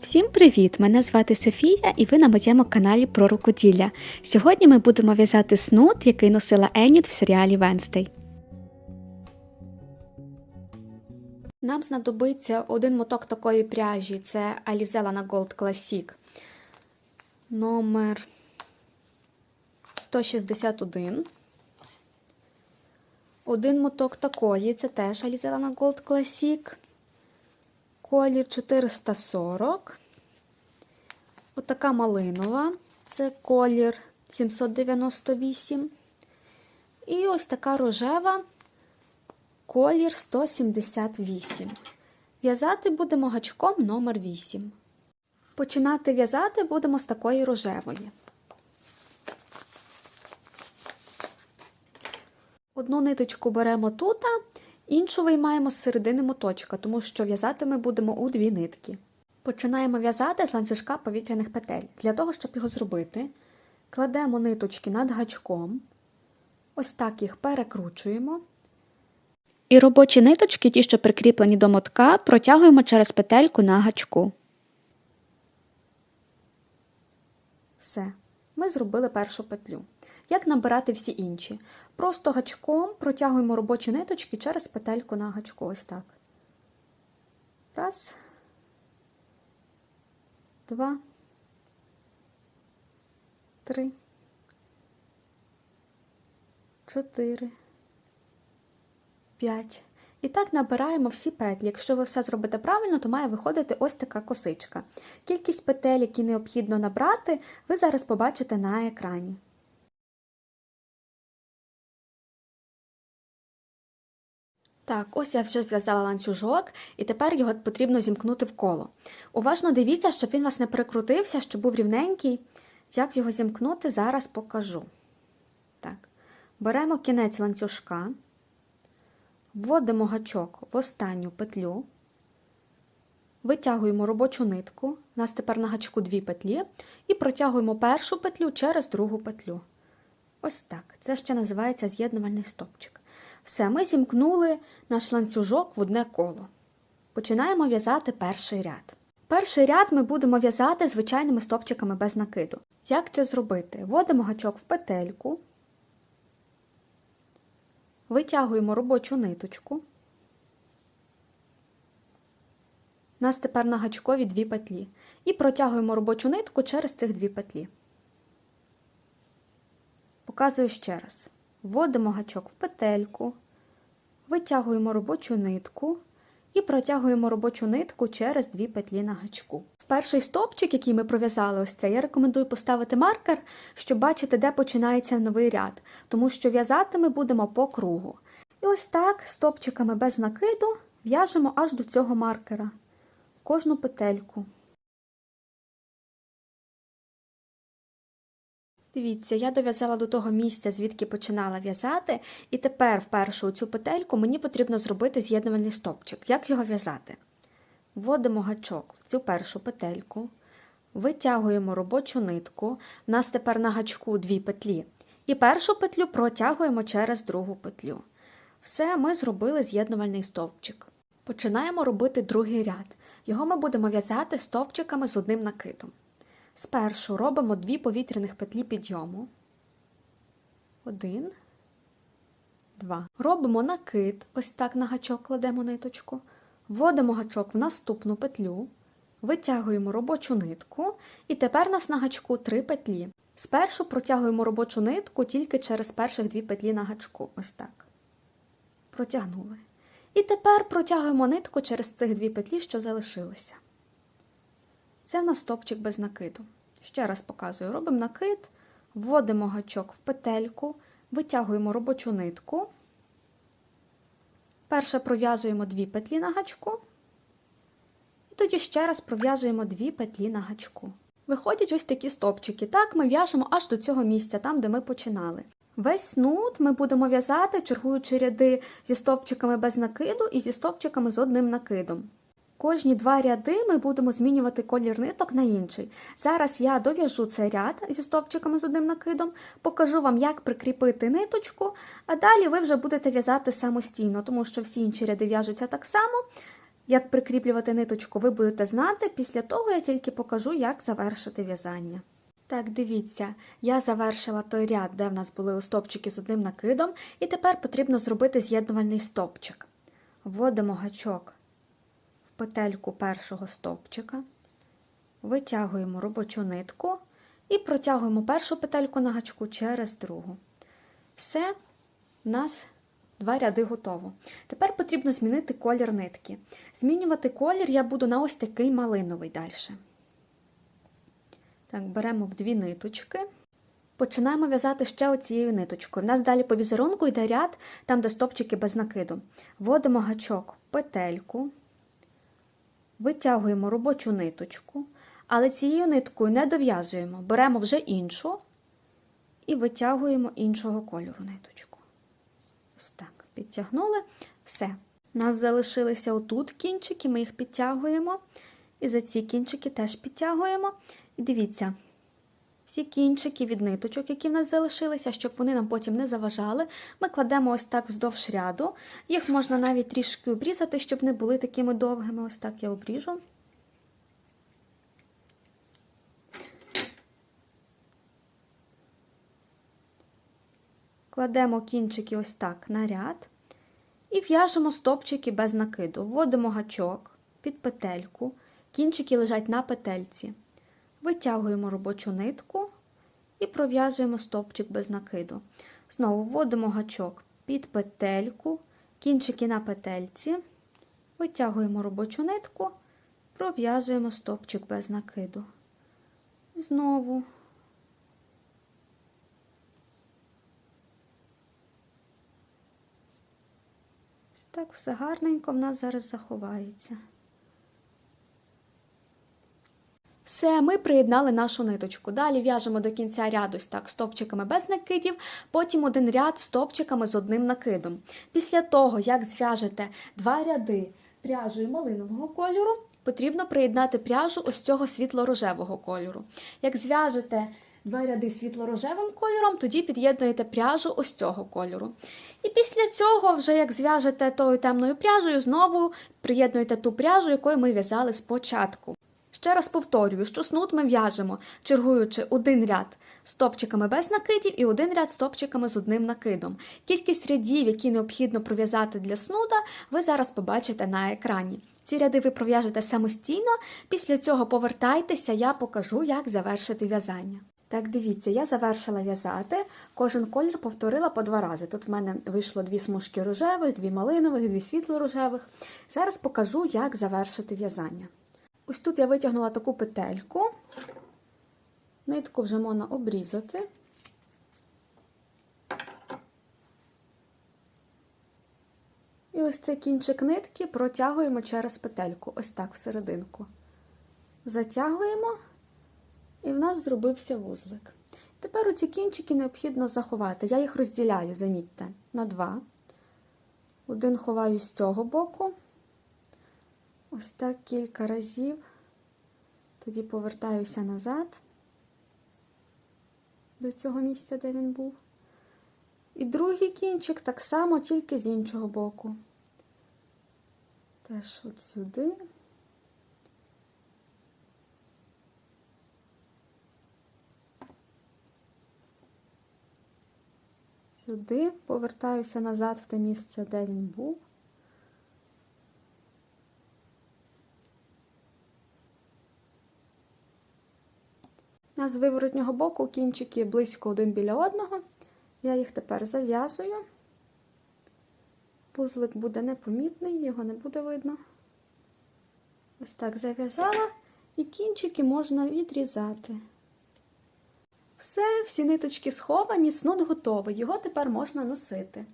Всім привіт! Мене звати Софія і ви на моєму каналі про рукоділля. Сьогодні ми будемо в'язати снуд, який носила Еніт в серіалі Венстей. Нам знадобиться один моток такої пряжі це Alizella на Gold Classic номер 161. Один моток такої це теж Alizella на Gold Classic. Колір 440. Отака малинова. Це колір 798. І ось така рожева колір 178. В'язати будемо гачком номер 8. Починати в'язати будемо з такої рожевої. Одну ниточку беремо тут, іншу виймаємо з середини моточка, тому що в'язати ми будемо у дві нитки. Починаємо в'язати з ланцюжка повітряних петель. Для того, щоб його зробити, кладемо ниточки над гачком, ось так їх перекручуємо. І робочі ниточки, ті, що прикріплені до мотка, протягуємо через петельку на гачку. Все, ми зробили першу петлю. Як набирати всі інші? Просто гачком протягуємо робочі ниточки через петельку на гачку. Ось так. Раз. Два. Три. Чотири. П'ять. І так набираємо всі петлі. Якщо ви все зробите правильно, то має виходити ось така косичка. Кількість петель, які необхідно набрати, ви зараз побачите на екрані. Так, ось я вже зв'язала ланцюжок, і тепер його потрібно зімкнути в коло. Уважно дивіться, щоб він вас не перекрутився, щоб був рівненький. Як його зімкнути, зараз покажу. Так, Беремо кінець ланцюжка, вводимо гачок в останню петлю, витягуємо робочу нитку, у нас тепер на гачку дві петлі, і протягуємо першу петлю через другу петлю. Ось так. Це ще називається з'єднувальний стопчик. Все, ми зімкнули наш ланцюжок в одне коло. Починаємо в'язати перший ряд. Перший ряд ми будемо в'язати звичайними стопчиками без накиду. Як це зробити? Вводимо гачок в петельку, витягуємо робочу ниточку. У нас тепер на гачкові дві петлі. І протягуємо робочу нитку через цих дві петлі. Показую ще раз. Вводимо гачок в петельку, витягуємо робочу нитку і протягуємо робочу нитку через дві петлі на гачку. Перший стовпчик, який ми пров'язали, ось це, я рекомендую поставити маркер, щоб бачити, де починається новий ряд, тому що в'язати ми будемо по кругу. І ось так, стовпчиками без накиду, в'яжемо аж до цього маркера кожну петельку. Дивіться, я дов'язала до того місця, звідки починала в'язати, і тепер в першу цю петельку мені потрібно зробити з'єднувальний стопчик. Як його в'язати? Вводимо гачок в цю першу петельку, витягуємо робочу нитку, у нас тепер на гачку дві петлі, і першу петлю протягуємо через другу петлю. Все, ми зробили з'єднувальний стовпчик. Починаємо робити другий ряд. Його ми будемо в'язати стовпчиками з одним накидом. Спершу робимо дві повітряних петлі підйому. Один, два. Робимо накид, ось так на гачок кладемо ниточку. Вводимо гачок в наступну петлю, витягуємо робочу нитку, і тепер нас на гачку три петлі. Спершу протягуємо робочу нитку тільки через перших дві петлі на гачку. Ось так. Протягнули. І тепер протягуємо нитку через цих дві петлі, що залишилося. Це в нас стопчик без накиду. Ще раз показую: робимо накид, вводимо гачок в петельку, витягуємо робочу нитку. Перше пров'язуємо дві петлі на гачку. І тоді ще раз пров'язуємо дві петлі на гачку. Виходять ось такі стопчики. Так, ми в'яжемо аж до цього місця, там, де ми починали. Весь снуд ми будемо в'язати, чергуючи ряди зі стопчиками без накиду і зі стопчиками з одним накидом. Кожні два ряди ми будемо змінювати колір ниток на інший. Зараз я дов'яжу цей ряд зі стовпчиками з одним накидом, покажу вам, як прикріпити ниточку, а далі ви вже будете в'язати самостійно, тому що всі інші ряди в'яжуться так само. Як прикріплювати ниточку, ви будете знати. Після того я тільки покажу, як завершити в'язання. Так, дивіться, я завершила той ряд, де в нас були стовпчики з одним накидом, і тепер потрібно зробити з'єднувальний стовпчик. Вводимо гачок петельку першого стовпчика, витягуємо робочу нитку і протягуємо першу петельку на гачку через другу. Все, у нас два ряди готово. Тепер потрібно змінити колір нитки. Змінювати колір я буду на ось такий малиновий далі. Так, беремо в дві ниточки. Починаємо в'язати ще оцією ниточкою. У нас далі по візерунку йде ряд, там, де стопчики без накиду. Вводимо гачок в петельку, витягуємо робочу ниточку, але цією ниткою не дов'язуємо. Беремо вже іншу і витягуємо іншого кольору ниточку. Ось так, підтягнули. Все. У нас залишилися отут кінчики, ми їх підтягуємо. І за ці кінчики теж підтягуємо. І дивіться, всі кінчики від ниточок, які в нас залишилися, щоб вони нам потім не заважали, ми кладемо ось так вздовж ряду. Їх можна навіть трішки обрізати, щоб не були такими довгими. Ось так я обріжу. Кладемо кінчики ось так на ряд і в'яжемо стопчики без накиду. Вводимо гачок під петельку, кінчики лежать на петельці. Витягуємо робочу нитку і пров'язуємо стовпчик без накиду. Знову вводимо гачок під петельку, кінчики на петельці, витягуємо робочу нитку, пров'язуємо стовпчик без накиду. Знову. Так, все гарненько в нас зараз заховається. Все, ми приєднали нашу ниточку. Далі в'яжемо до кінця ряду ось так стопчиками без накидів, потім один ряд стопчиками з одним накидом. Після того, як зв'яжете два ряди пряжею малинового кольору, потрібно приєднати пряжу ось цього світло-рожевого кольору. Як зв'яжете два ряди світло-рожевим кольором, тоді під'єднуєте пряжу ось цього кольору. І після цього, вже як зв'яжете тою темною пряжею, знову приєднуєте ту пряжу, якою ми в'язали спочатку. Ще раз повторюю, що снуд ми в'яжемо, чергуючи один ряд стопчиками без накидів і один ряд стопчиками з одним накидом. Кількість рядів, які необхідно пров'язати для снуда, ви зараз побачите на екрані. Ці ряди ви пров'яжете самостійно, після цього повертайтеся, я покажу, як завершити в'язання. Так, дивіться, я завершила в'язати, кожен колір повторила по два рази. Тут в мене вийшло дві смужки рожевих, дві малинових, дві світло-рожевих. Зараз покажу, як завершити в'язання. Ось тут я витягнула таку петельку, нитку вже можна обрізати. І ось цей кінчик нитки протягуємо через петельку, ось так всерединку. Затягуємо, і в нас зробився вузлик. Тепер оці кінчики необхідно заховати. Я їх розділяю, замітьте, на два. Один ховаю з цього боку. Ось так кілька разів. Тоді повертаюся назад до цього місця, де він був. І другий кінчик так само, тільки з іншого боку. Теж от сюди. Сюди повертаюся назад в те місце, де він був. Нас з виворотнього боку кінчики близько один біля одного. Я їх тепер зав'язую. Вузлик буде непомітний, його не буде видно. Ось так зав'язала, і кінчики можна відрізати. Все, всі ниточки сховані, снуд готовий. Його тепер можна носити.